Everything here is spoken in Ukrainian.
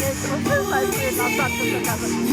я зробила і назад вже кажуть.